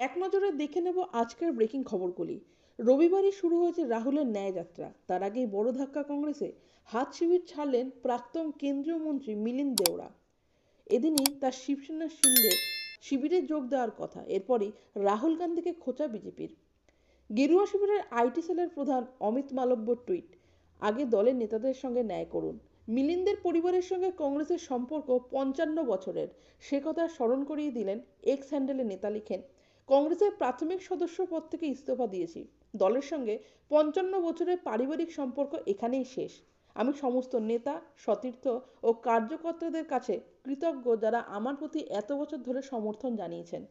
এক নজরে দেখে নেব আজকের ব্রেকিং খবরগুলি। রবিবারই শুরু হয়েছে রাহুলের ন্যায়যাত্রা। তার আগেই বড় ধাক্কা কংগ্রেসে হাত শিবির ছাড়লেন প্রাক্তন কেন্দ্রীয় মন্ত্রী মিলিন্দ দেওরা। এদিনই তার শিবসেনা শিন্দে শিবিরে যোগ দেওয়ার কথা। এরপরই রাহুল গান্ধীকে খোঁচা বিজেপির। গেরুয়া শিবিরের আইটি সেলের প্রধান অমিত মালব্য টুইট, আগে দলের নেতাদের সঙ্গে ন্যায় করুন। মিলিন্দের পরিবারের সঙ্গে কংগ্রেসের সম্পর্ক পঞ্চান্ন বছরের। সে কথা স্মরণ করিয়ে দিলেন এক্স হ্যান্ডেলের নেতা লিখেন কংগ্রেসের প্রাথমিক সদস্য পদ থেকে ইস্তফা দিয়েছি। দলের সঙ্গে পঞ্চান্ন বছরের পারিবারিক সম্পর্ক এখানেই শেষ। আমি সমস্ত নেতা, সতীর্থ ও কার্যকর্তাদের কাছে কৃতজ্ঞ যারা আমার প্রতি এত বছর ধরে সমর্থন জানিয়েছেন।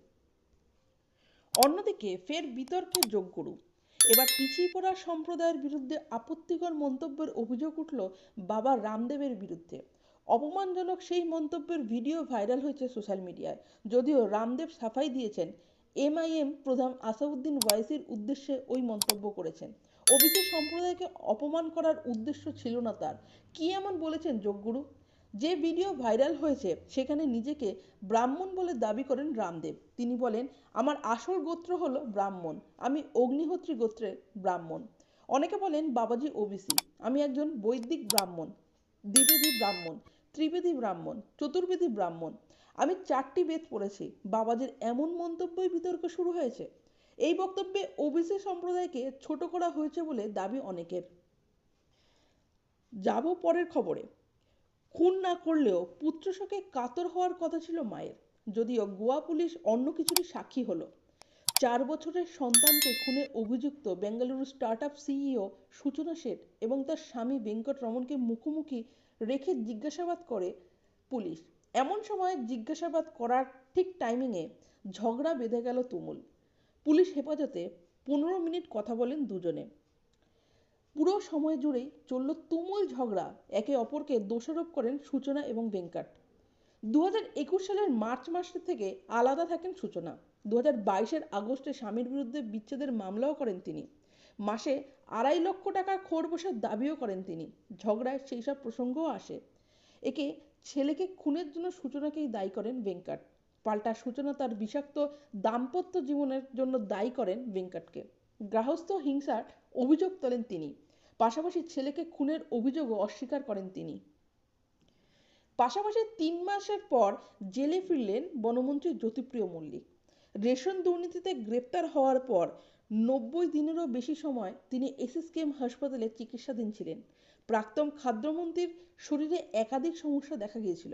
অন্যদিকে ফের বিতর্কের যোগগুরু। এবার পিছিয়ে পড়া সম্প্রদায়ের বিরুদ্ধে আপত্তিকর মন্তব্যের অভিযোগ উঠল বাবা রামদেবের বিরুদ্ধে। অপমানজনক সেই মন্তব্যের ভিডিও ভাইরাল হয়েছে সোশ্যাল মিডিয়ায়। যদিও রামদেব সাফাই দিয়েছেন এমআইএম প্রধান আসাউদ্দিন ওয়াইসির উদ্দেশ্যে ওই মন্তব্য করেছেন। ওবিসি সম্প্রদায়কে অপমান করার উদ্দেশ্য ছিল না তার। কি এমন বলেছেন যোগগুরু? যে ভিডিও ভাইরাল হয়েছে, সেখানে নিজেকে ব্রাহ্মণ বলে দাবি করেন রামদেব। তিনি বলেন, আমার আসল গোত্র হলো ব্রাহ্মণ। আমি অগ্নিহোত্রী গোত্রের ব্রাহ্মণ। অনেকে বলেন, বাবাজি ওবিসি। আমি একজন বৈদিক ব্রাহ্মণ। দ্বিবেদী ব্রাহ্মণ। ত্রিবেদী ব্রাহ্মণ। চতুর্বেদী ব্রাহ্মণ। আমি চারটি বেদ পড়েছি। বাবাজির এমন মন্তব্যই বিতর্ক শুরু হয়েছে। এই বক্তব্যে ওবিসি সম্প্রদায়কে ছোট করা হয়েছে বলে দাবি অনেকের। যাব পরের খবরে। খুন না করলেও পুত্রশোকে কাতর হওয়ার কথা ছিল মায়ের। যদিও গোয়া পুলিশ অন্য কিছুরই সাক্ষী হলো। চার বছরের সন্তানকে খুনে অভিযুক্ত বেঙ্গালুরু স্টার্ট আপ সিইও সূচনা শেঠ এবং তার স্বামী বেঙ্কট রমনকে মুখোমুখি রেখে জিজ্ঞাসাবাদ করে পুলিশ। এমন সময় জিজ্ঞাসাবাদ করার ঠিক টাইমিংয়ে ঝগড়া বেঁধে গেল তুমুল। পুলিশ হেফাজতে পনেরো মিনিট কথা বলেন দুজনে। পুরো সময় জুড়েই চলল তুমুল ঝগড়া, একে অপরকে দোষারোপ করেন সূচনা এবং ভেঙ্কাট। দু একুশ সালের মার্চ মাস থেকে আলাদা থাকেন সূচনা। দু হাজার বাইশের আগস্টে স্বামীর বিরুদ্ধে বিচ্ছেদের মামলাও করেন তিনি। মাসে আড়াই লক্ষ টাকা খোর বসার দাবিও করেন তিনি। ঝগড়ায় সেই সব প্রসঙ্গও আসে। একে ছেলেকে খুনের জন্য সূচনাকেই দায়ী করেন ভেঙ্কাট। পাল্টা সূচনা তার বিষাক্ত দাম্পত্য জীবনের জন্য দায়ী করেন ভেঙ্কটকে। গ্রাহস্থ হিংসার অভিযোগ তোলেন তিনি। পাশাপাশি ছেলেকে খুনের অভিযোগও অস্বীকার করেন তিনি। পাশাপাশি তিন মাসের পর জেলে ফিরলেন বনমন্ত্রী জ্যোতিপ্রিয় মল্লিক। রেশন দুর্নীতিতে গ্রেপ্তার হওয়ার পর নব্বই দিনেরও বেশি সময় তিনি এসএসকেএম হাসপাতালে চিকিৎসাধীন ছিলেন। প্রাক্তন খাদ্যমন্ত্রীর শরীরে একাধিক সমস্যা দেখা গিয়েছিল।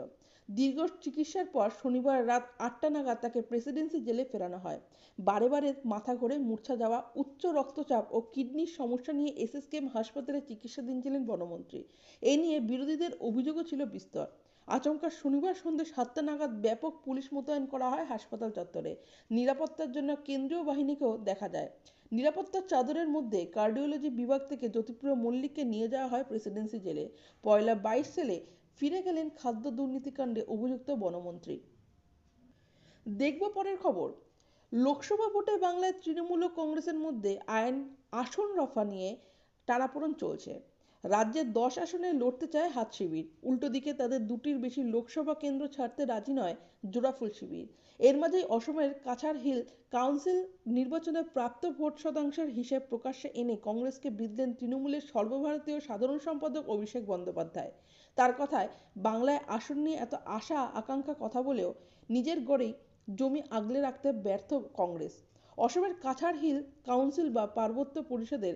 দীর্ঘ চিকিৎসার পর শনিবার রাত আটটা নাগাদ তাকে প্রেসিডেন্সি জেলে ফেরানো হয়। বারে বারে মাথা ঘুরে মূর্ছা যাওয়া, উচ্চ রক্তচাপ ও কিডনির সমস্যা নিয়ে এসএসকেএম হাসপাতালে চিকিৎসাধীন ছিলেন বনমন্ত্রী। এ নিয়ে বিরোধীদের অভিযোগও ছিল বিস্তর। আচমকা শনিবার সন্ধ্যে সাতটা নাগাদ ব্যাপক পুলিশ মোতায়েন করা হয় হাসপাতাল চত্বরে। নিরাপত্তার জন্য কেন্দ্রীয় বাহিনীকেও দেখা যায়। নিরাপত্তার চাদরের মধ্যে কার্ডিওলজি বিভাগ থেকে জ্যোতিপ্রিয় মল্লিককে নিয়ে যাওয়া হয় প্রেসিডেন্সি জেলে। পয়লা বাইশ সেলে ফিরে গেলেন খাদ্য দুর্নীতিকাণ্ডে অভিযুক্ত বনমন্ত্রী। দেখব পরের খবর। লোকসভা ভোটে বাংলায় তৃণমূল ও কংগ্রেসের মধ্যে আইন আসন রফা নিয়ে টানাপোড়ন চলছে। রাজ্যের দশ আসনে লড়তে চায় হাত শিবির। উল্টো দিকে তাদের দুটির বেশি লোকসভা কেন্দ্র ছাড়তে রাজি নয় জোড়াফুল শিবির। এর মাঝেই অসমের কাছাড় হিল কাউন্সিল নির্বাচনে প্রাপ্ত ভোট শতাংশের হিসেব প্রকাশ্যে এনে কংগ্রেসকে বিদলেন তৃণমূলের সর্বভারতীয় সাধারণ সম্পাদক অভিষেক বন্দ্যোপাধ্যায়। তার কথায়, বাংলায় আসন নিয়ে এত আশা আকাঙ্ক্ষা কথা বলেও নিজের গড়েই জমি আগলে রাখতে ব্যর্থ কংগ্রেস। অসমের কাছাড় হিল কাউন্সিল বা পার্বত্য পরিষদের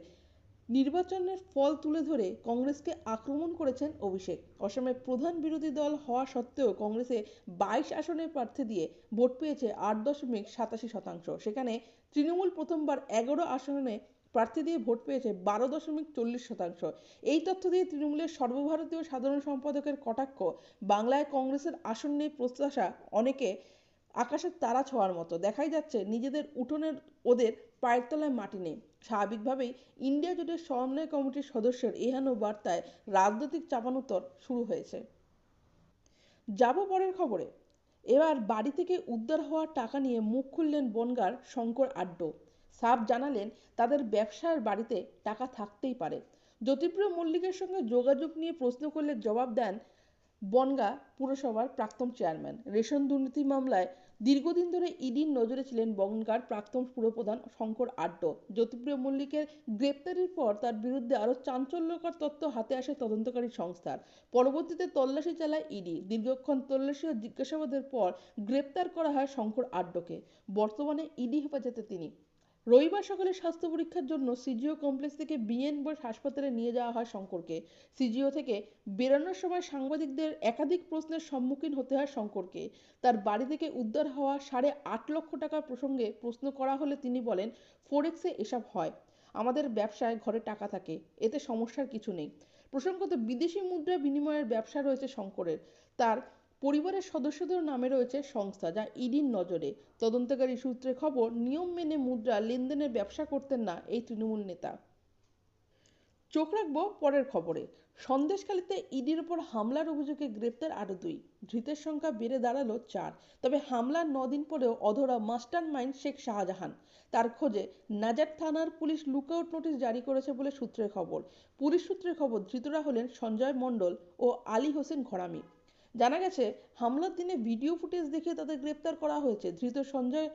নির্বাচনের ফল তুলে ধরে কংগ্রেসকে আক্রমণ করেছেন অভিষেক। অসমের প্রধান বিরোধী দল হওয়া সত্ত্বেও কংগ্রেসে বাইশ আসনের প্রার্থী দিয়ে ভোট পেয়েছে আট দশমিক সাতাশি শতাংশ। সেখানে তৃণমূল প্রথমবার এগারো আসনে প্রার্থী দিয়ে ভোট পেয়েছে বারো দশমিক চল্লিশ শতাংশ। এই তথ্য দিয়ে তৃণমূলের সর্বভারতীয় সাধারণ সম্পাদকের কটাক্ষ, বাংলায় কংগ্রেসের আসন নিয়ে প্রত্যাশা অনেকে আকাশের তারা ছোঁয়ার মতো। দেখাই যাচ্ছে নিজেদের উঠোনের ওদের পায়ের তলায় মাটি নেই। স্বাভাবিকভাবেই ইন্ডিয়া জোটের সমন্বয় কমিটির সদস্যের এহেন বার্তায় রাজনৈতিক চাপানোতর শুরু হয়েছে। যাব পরের খবরে। এবার বাড়ি থেকে উদ্ধার হওয়া টাকা নিয়ে মুখ খুললেন বনগার শঙ্কর আড্ড। সাফ জানালেন, তাদের ব্যবসার বাড়িতে টাকা থাকতেই পারে। জ্যোতিপ্রিয় মল্লিকের সঙ্গে যোগাযোগ নিয়ে প্রশ্ন করলে জবাব দেন বনগা পুরসভার প্রাক্তন চেয়ারম্যান। রেশন দুর্নীতি মামলায় দীর্ঘদিন ধরে ইডির নজরে ছিলেন বনগাঁর প্রাক্তন পুরপ্রধান শঙ্কর আড্ড। জ্যোতিপ্রিয় মল্লিকের গ্রেপ্তারির পর তার বিরুদ্ধে আরও চাঞ্চল্যকর তথ্য হাতে আসে তদন্তকারী সংস্থার। পরবর্তীতে তল্লাশি চালায় ইডি। দীর্ঘক্ষণ তল্লাশি ও জিজ্ঞাসাবাদের পর গ্রেপ্তার করা হয় শঙ্কর আড্ডকে। বর্তমানে ইডি হেফাজতে তিনি। রবিবার সকালে স্বাস্থ্য পরীক্ষার জন্য সিজিও কমপ্লেক্স থেকে বিএন বোস হাসপাতালে নিয়ে যাওয়া হয় শঙ্করকে। সিজিও থেকে বেরোনোর সময় সাংবাদিকদের একাধিক প্রশ্নের সম্মুখীন হতে হয় শঙ্করকে। তার বাড়ি থেকে উদ্ধার হওয়া সাড়ে আট লক্ষ টাকার প্রসঙ্গে প্রশ্ন করা হলে তিনি বলেন, ফোরেক্সে এসব হয়। আমাদের ব্যবসায় ঘরে টাকা থাকে। এতে সমস্যার কিছু নেই। প্রসঙ্গত বিদেশি মুদ্রা বিনিময়ের ব্যবসা রয়েছে শঙ্করের। তার পরিবারের সদস্যদের নামে রয়েছে সংস্থা যা ইডির নজরে। তদন্তকারী সূত্রে খবর, নিয়ম মেনে মুদ্রা, লেনদেনের ব্যবসা করতেন না এই তৃণমূল নেতা। চোখ রাখব পরের খবরে। সন্দেশখালীতে ইডির ওপর হামলার অভিযোগে গ্রেপ্তার আরও দুই। ধৃতের সংখ্যা বেড়ে দাঁড়াল চার। তবে হামলার নদিন পরেও অধরা মাস্টার মাইন্ড শেখ শাহজাহান। তার খোঁজে নাজার থানার পুলিশ লুকআউট নোটিশ জারি করেছে বলে সূত্রের খবর। পুলিশ সূত্রের খবর, ধৃতরা হলেন সঞ্জয় মণ্ডল ও আলী হোসেন ঘরামি। জানা গেছে হামলার দিনে ভিডিও ফুটেজ দেখে তাদের গ্রেপ্তার করা হয়েছে। ধৃত সঞ্জয়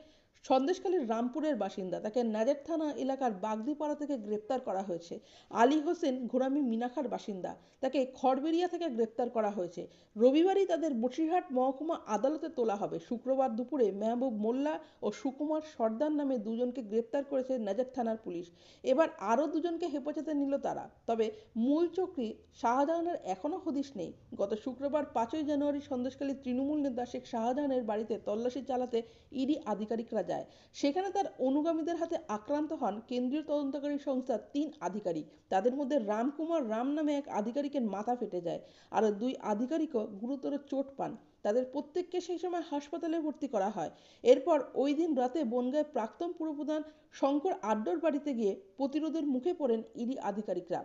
সন্দেশখালীর রামপুরের বাসিন্দা। তাকে নাজের থানা এলাকার বাগদিপাড়া থেকে গ্রেপ্তার করা হয়েছে। আলী হোসেন ঘোরামি মিনাখার বাসিন্দা। তাকে খড়বেড়িয়া থেকে গ্রেপ্তার করা হয়েছে। রবিবারই তাদের বসিরহাট মহকুমা আদালতে তোলা হবে। শুক্রবার দুপুরে মেহবুব মোল্লা ও সুকুমার সর্দার নামে দুজনকে গ্রেপ্তার করেছে নাজার থানার পুলিশ। এবার আরও দুজনকে হেফাজতে নিল তারা। তবে মূল চক্রী শাহজাহানের এখনও হদিশ নেই। গত শুক্রবার পাঁচই জানুয়ারি সন্দেশকালী তৃণমূল নেতা শেখ শাহজাহানের বাড়িতে তল্লাশি চালাতে ইডি আধিকারিকরা যায়। সেখানে তার অনুগামীদের হাতে আক্রান্ত হন কেন্দ্রীয় তদন্তকারী সংস্থার তিন আধিকারিক। তাদের মধ্যে রামকুমার রাম নামে এক আধিকারিকের মাথা ফেটে যায় আর দুই আধিকারিকও গুরুতর চোট পান। তাদের প্রত্যেককে সেই সময় হাসপাতালে ভর্তি করা হয়। এরপর ওই দিন রাতে বনগাঁয় প্রাক্তন পুরপ্রধান শঙ্কর আড্ডর বাড়িতে গিয়ে প্রতিরোধের মুখে পড়েন ইডি আধিকারিকরা।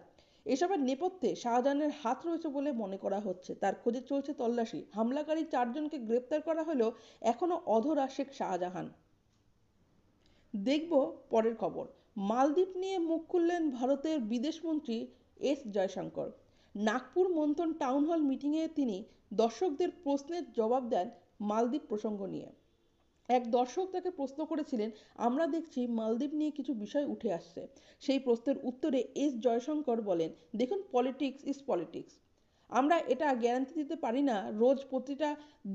এসবের নেপথ্যে শাহজাহানের হাত রয়েছে বলে মনে করা হচ্ছে। তার খোঁজে চলছে তল্লাশি। হামলাকারী চারজনকে গ্রেপ্তার করা হলেও এখনও অধরা শেখ শাহজাহান। দেখব পরের খবর। মালদ্বীপ নিয়ে মুখ খুললেন ভারতের বিদেশমন্ত্রী এস জয়শঙ্কর। নাগপুর মন্থন টাউন হল মিটিংয়ে তিনি দর্শকদের প্রশ্নের জবাব দেন মালদ্বীপ প্রসঙ্গ নিয়ে। এক দর্শক তাকে প্রশ্ন করেছিলেন, আমরা দেখছি মালদ্বীপ নিয়ে কিছু বিষয় উঠে আসছে। সেই প্রশ্নের উত্তরে এস জয়শঙ্কর বলেন, দেখুন, পলিটিক্স ইজ পলিটিক্স। আমরা এটা গ্যারান্টি দিতে পারি না, রোজ প্রতিটা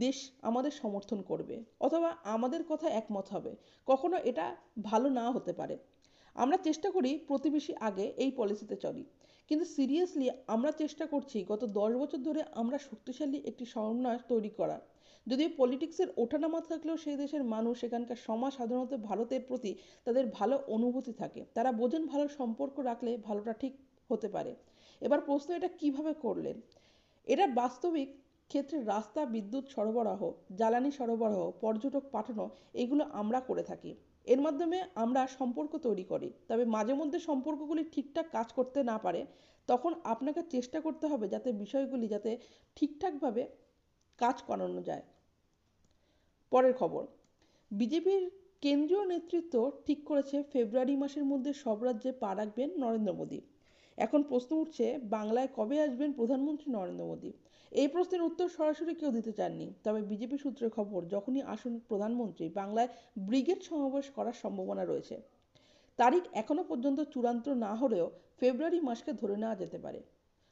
দেশ আমাদের সমর্থন করবে, অথবা আমাদের কথা একমত হবে, কখনো এটা ভালো না হতে পারে। আমরা চেষ্টা করি প্রতিবেশী আগে এই পলিসিতে চলি, কিন্তু সিরিয়াসলি আমরা চেষ্টা করছি গত দশ বছর ধরে আমরা শক্তিশালী একটি সমন্বয় তৈরি করার যদিও পলিটিক্সের ওঠানামা থাকলেও সেই দেশের মানুষ সেখানকার সমাজ সাধারণত ভারতের প্রতি তাদের ভালো অনুভূতি থাকে, তারা বোঝেন ভালো সম্পর্ক রাখলে ভালোটা ঠিক হতে পারে। এবার প্রশ্ন, এটা কীভাবে করলেন? এটা বাস্তবিক ক্ষেত্রে রাস্তা, বিদ্যুৎ সরবরাহ, জ্বালানি সরবরাহ, পর্যটক পাঠানো, এগুলো আমরা করে থাকি। এর মাধ্যমে আমরা সম্পর্ক তৈরি করি। তবে মাঝে মধ্যে সম্পর্কগুলি ঠিকঠাক কাজ করতে না পারে, তখন আপনাকে চেষ্টা করতে হবে যাতে বিষয়গুলি যাতে ঠিকঠাকভাবে কাজ করানো যায়। পরের খবর, বিজেপির কেন্দ্রীয় নেতৃত্ব ঠিক করেছে, ফেব্রুয়ারি মাসের মধ্যে সব রাজ্যে পা রাখবেন নরেন্দ্র মোদী। এখন প্রশ্ন উঠছে, বাংলায় কবে আসবেন প্রধানমন্ত্রী নরেন্দ্র মোদী? এই প্রশ্নের উত্তর সরাসরি কেউ দিতে চাননি। তবে বিজেপি সূত্রের খবর, যখনই আসুন প্রধানমন্ত্রী, বাংলায় ব্রিগেড সমাবেশ করার সম্ভাবনা রয়েছে। তারিখ এখনও পর্যন্ত চূড়ান্ত না হলেও ফেব্রুয়ারি মাসকে ধরে নেওয়া যেতে পারে।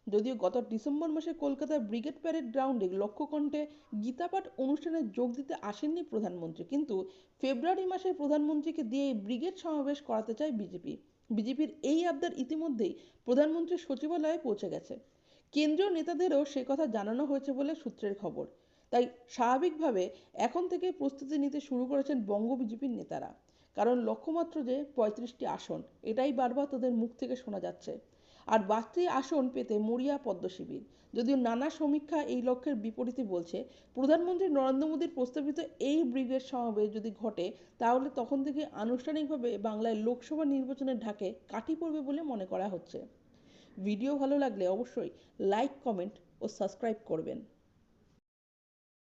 যদিও গত ডিসেম্বর মাসে কলকাতার ব্রিগেড প্যারেড গ্রাউন্ডে লক্ষ্যকণ্ঠে গীতাপাঠ অনুষ্ঠানে যোগ দিতে আসেননি প্রধানমন্ত্রী, কিন্তু ফেব্রুয়ারি মাসে প্রধানমন্ত্রীকে দিয়ে ব্রিগেড সমাবেশ করাতে চায় বিজেপি। বিজেপির এই আবদার ইতিমধ্যেই প্রধানমন্ত্রীর সচিবালয়ে পৌঁছে গেছে। কেন্দ্রীয় নেতাদেরও সে কথা জানানো হয়েছে বলে সূত্রের খবর। তাই স্বাভাবিকভাবে এখন থেকে প্রস্তুতি নিতে শুরু করেছেন বঙ্গ বিজেপির নেতারা। কারণ লক্ষ্যমাত্র যে পঁয়ত্রিশটি আসন, এটাই বারবার তাদের মুখ থেকে শোনা যাচ্ছে। আর বাড়তি আসন পেতে মরিয়া পদ্মশিবির যদিও নানা সমীক্ষা এই লক্ষ্যের বিপরীতে বলছে, প্রধানমন্ত্রী নরেন্দ্র মোদীর প্রস্তাবিত এই ব্রিগেড সমাবেশ যদি ঘটে, তাহলে তখন থেকে আনুষ্ঠানিকভাবে বাংলায় লোকসভা নির্বাচনের ঢাকে কাটি পড়বে বলে মনে করা হচ্ছে। ভিডিও ভালো লাগলে অবশ্যই লাইক, কমেন্ট ও সাবস্ক্রাইব করবেন।